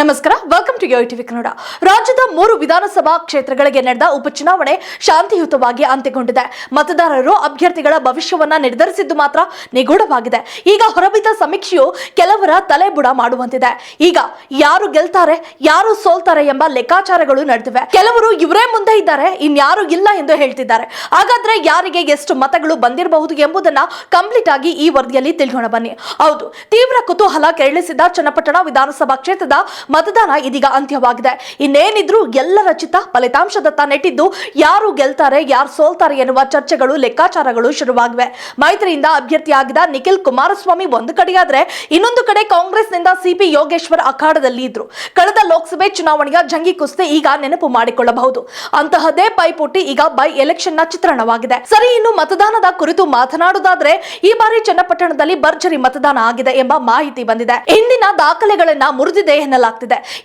ನಮಸ್ಕಾರ welcome to TV Kannada ರಾಜ್ಯದ ಮೂರು ವಿಧಾನಸಭಾ ಕ್ಷೇತ್ರಗಳಿಗೆ ನಡೆದ ಉಪಚುನಾವಣೆ ಶಾಂತಿಯುತವಾಗಿ ಅಂತ್ಯಗೊಂಡಿದೆ. ಮತದಾರರು ಅಭ್ಯರ್ಥಿಗಳ ಭವಿಷ್ಯವನ್ನ ನಿರ್ಧರಿಸಿದ್ದು ಮಾತ್ರ ನಿಗೂಢವಾಗಿದೆ. ಈಗ ಹೊರಬಿದ್ದ ಸಮೀಕ್ಷೆಯು ಕೆಲವರ ತಲೆಬುಡ ಮಾಡುವಂತಿದೆ. ಈಗ ಯಾರು ಗೆಲ್ತಾರೆ, ಯಾರು ಸೋಲ್ತಾರೆ ಎಂಬ ಲೆಕ್ಕಾಚಾರಗಳು ನಡೆದಿವೆ. ಕೆಲವರು ಇವರೇ ಮುಂದೆ ಇದ್ದಾರೆ, ಇನ್ಯಾರು ಇಲ್ಲ ಎಂದು ಹೇಳ್ತಿದ್ದಾರೆ. ಹಾಗಾದ್ರೆ ಯಾರಿಗೆ ಎಷ್ಟು ಮತಗಳು ಬಂದಿರಬಹುದು ಎಂಬುದನ್ನ ಕಂಪ್ಲೀಟ್ ಆಗಿ ಈ ವರದಿಯಲ್ಲಿ ತಿಳಿಯೋಣ ಬನ್ನಿ. ಹೌದು, ತೀವ್ರ ಕುತೂಹಲ ಕೆರಳಿಸಿದ ಚನ್ನಪಟ್ಟಣ ವಿಧಾನಸಭಾ ಕ್ಷೇತ್ರದ ಮತದಾನ ಇದೀಗ ಅಂತ್ಯವಾಗಿದೆ. ಇನ್ನೇನಿದ್ರು ಎಲ್ಲರ ಚಿತ್ತ ಫಲಿತಾಂಶದತ್ತ ನೆಟ್ಟಿದ್ದು ಯಾರು ಗೆಲ್ತಾರೆ, ಯಾರು ಸೋಲ್ತಾರೆ ಎನ್ನುವ ಚರ್ಚೆಗಳು, ಲೆಕ್ಕಾಚಾರಗಳು ಶುರುವಾಗಿವೆ. ಮೈತ್ರಿಯಿಂದ ಅಭ್ಯರ್ಥಿಯಾಗಿದ್ದ ನಿಖಿಲ್ ಕುಮಾರಸ್ವಾಮಿ ಒಂದು ಕಡೆಯಾದ್ರೆ ಇನ್ನೊಂದು ಕಡೆ ಕಾಂಗ್ರೆಸ್ನಿಂದ ಸಿಪಿ ಯೋಗೇಶ್ವರ್ ಅಖಾಡದಲ್ಲಿ ಇದ್ರು. ಕಳೆದ ಲೋಕಸಭೆ ಚುನಾವಣೆಯ ಜಂಗಿ ಕುಸ್ತಿ ಈಗ ನೆನಪು ಮಾಡಿಕೊಳ್ಳಬಹುದು. ಅಂತಹದೇ ಪೈಪೋಟಿ ಈಗ ಬೈ ಎಲೆಕ್ಷನ್ನ ಚಿತ್ರಣವಾಗಿದೆ. ಸರಿ, ಇನ್ನು ಮತದಾನದ ಕುರಿತು ಮಾತನಾಡುವುದಾದ್ರೆ ಈ ಬಾರಿ ಚನ್ನಪಟ್ಟಣದಲ್ಲಿ ಭರ್ಜರಿ ಮತದಾನ ಆಗಿದೆ ಎಂಬ ಮಾಹಿತಿ ಬಂದಿದೆ. ಹಿಂದಿನ ದಾಖಲೆಗಳನ್ನ ಮುರಿದಿದೆ ಎನ್ನಲಾಗ್ತಿದೆ.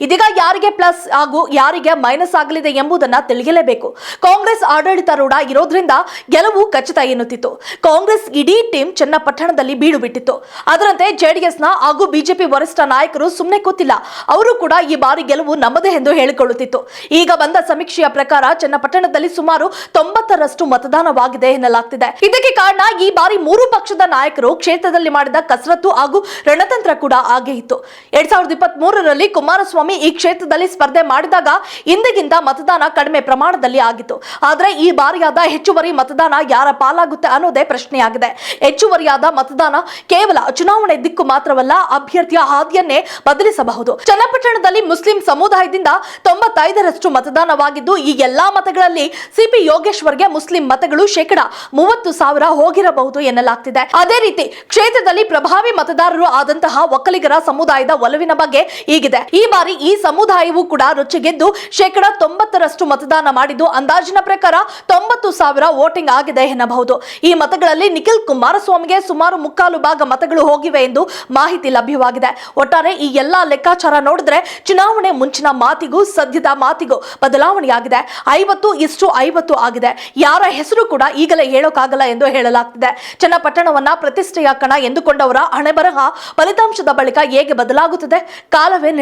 ಇದೀಗ ಯಾರಿಗೆ ಪ್ಲಸ್ ಹಾಗೂ ಯಾರಿಗೆ ಮೈನಸ್ ಆಗಲಿದೆ ಎಂಬುದನ್ನ ತಿಳಿಯಲೇಬೇಕು. ಕಾಂಗ್ರೆಸ್ ಆಡಳಿತಾರೂಢ ಇರೋದ್ರಿಂದ ಗೆಲುವು ಖಚಿತ ಎನ್ನುತ್ತಿತ್ತು. ಕಾಂಗ್ರೆಸ್ ಇಡೀ ಟೀಮ್ ಚನ್ನಪಟ್ಟಣದಲ್ಲಿ ಬೀಡು ಬಿಟ್ಟಿತ್ತು ಅದರಂತೆ ಜೆಡಿಎಸ್ನ ಹಾಗೂ ಬಿಜೆಪಿ ವರಿಷ್ಠ ನಾಯಕರು ಸುಮ್ಮನೆ ಕೂತಿಲ್ಲ. ಅವರು ಕೂಡ ಈ ಬಾರಿ ಗೆಲುವು ನಮ್ಮದೇ ಎಂದು ಹೇಳಿಕೊಳ್ಳುತ್ತಿತ್ತು. ಈಗ ಬಂದ ಸಮೀಕ್ಷೆಯ ಪ್ರಕಾರ ಚನ್ನಪಟ್ಟಣದಲ್ಲಿ ಸುಮಾರು ತೊಂಬತ್ತರಷ್ಟು ಮತದಾನವಾಗಿದೆ ಎನ್ನಲಾಗ್ತಿದೆ. ಇದಕ್ಕೆ ಕಾರಣ ಈ ಬಾರಿ ಮೂರು ಪಕ್ಷದ ನಾಯಕರು ಕ್ಷೇತ್ರದಲ್ಲಿ ಮಾಡಿದ ಕಸರತ್ತು ಹಾಗೂ ರಣತಂತ್ರ ಕೂಡ ಆಗೇ ಇತ್ತು. ಎರಡ್ ಸಾವಿರದ ಇಪ್ಪತ್ತ್ ಕುಮಾರಸ್ವಾಮಿ ಈ ಕ್ಷೇತ್ರದಲ್ಲಿ ಸ್ಪರ್ಧೆ ಮಾಡಿದಾಗ ಇಂದಿಗಿಂತ ಮತದಾನ ಕಡಿಮೆ ಪ್ರಮಾಣದಲ್ಲಿ ಆಗಿತ್ತು. ಆದರೆ ಈ ಬಾರಿಯಾದ ಹೆಚ್ಚುವರಿ ಮತದಾನ ಯಾರ ಪಾಲಾಗುತ್ತೆ ಅನ್ನೋದೇ ಪ್ರಶ್ನೆಯಾಗಿದೆ. ಹೆಚ್ಚುವರಿಯಾದ ಮತದಾನ ಕೇವಲ ಚುನಾವಣೆ ದಿಕ್ಕು ಮಾತ್ರವಲ್ಲ, ಅಭ್ಯರ್ಥಿಯ ಹಾದಿಯನ್ನೇ ಬದಲಿಸಬಹುದು. ಚನ್ನಪಟ್ಟಣದಲ್ಲಿ ಮುಸ್ಲಿಂ ಸಮುದಾಯದಿಂದ ತೊಂಬತ್ತೈದರಷ್ಟು ಮತದಾನವಾಗಿದ್ದು, ಈ ಎಲ್ಲಾ ಮತಗಳಲ್ಲಿ ಸಿಪಿ ಯೋಗೇಶ್ವರ್ಗೆ ಮುಸ್ಲಿಂ ಮತಗಳು ಶೇಕಡ ಮೂವತ್ತು ಸಾವಿರ ಹೋಗಿರಬಹುದು ಎನ್ನಲಾಗ್ತಿದೆ. ಅದೇ ರೀತಿ ಕ್ಷೇತ್ರದಲ್ಲಿ ಪ್ರಭಾವಿ ಮತದಾರರು ಆದಂತಹ ಒಕ್ಕಲಿಗರ ಸಮುದಾಯದ ಒಲವಿನ ಬಗ್ಗೆ ಹೀಗಿದೆ ಈ ಬಾರಿ ಈ ಸಮುದಾಯವು ಕೂಡ ರೊಚ್ಚಿಗೆದ್ದು ಶೇಕಡ ತೊಂಬತ್ತರಷ್ಟು ಮತದಾನ ಮಾಡಿದ್ದು ಅಂದಾಜಿನ ಪ್ರಕಾರ ತೊಂಬತ್ತು ಸಾವಿರ ವೋಟಿಂಗ್ ಆಗಿದೆ ಎನ್ನಬಹುದು. ಈ ಮತಗಳಲ್ಲಿ ನಿಖಿಲ್ ಕುಮಾರಸ್ವಾಮಿಗೆ ಸುಮಾರು ಮುಕ್ಕಾಲು ಭಾಗ ಮತಗಳು ಹೋಗಿವೆ ಎಂದು ಮಾಹಿತಿ ಲಭ್ಯವಾಗಿದೆ. ಒಟ್ಟಾರೆ ಈ ಎಲ್ಲಾ ಲೆಕ್ಕಾಚಾರ ನೋಡಿದ್ರೆ ಚುನಾವಣೆ ಮುಂಚಿನ ಮಾತಿಗೂ ಸದ್ಯದ ಮಾತಿಗೂ ಬದಲಾವಣೆಯಾಗಿದೆ. ಐವತ್ತು ಇಷ್ಟು ಐವತ್ತು ಆಗಿದೆ. ಯಾರ ಹೆಸರು ಕೂಡ ಈಗಲೇ ಹೇಳೋಕ್ಕಾಗಲ್ಲ ಎಂದು ಹೇಳಲಾಗ್ತಿದೆ. ಚನ್ನಪಟ್ಟಣವನ್ನ ಪ್ರತಿಷ್ಠೆಯ ಕಣ ಎಂದುಕೊಂಡವರ ಹಣೆಬರಹ ಫಲಿತಾಂಶದ ಬಳಿಕ ಹೇಗೆ ಬದಲಾಗುತ್ತದೆ? ಕಾಲವೇ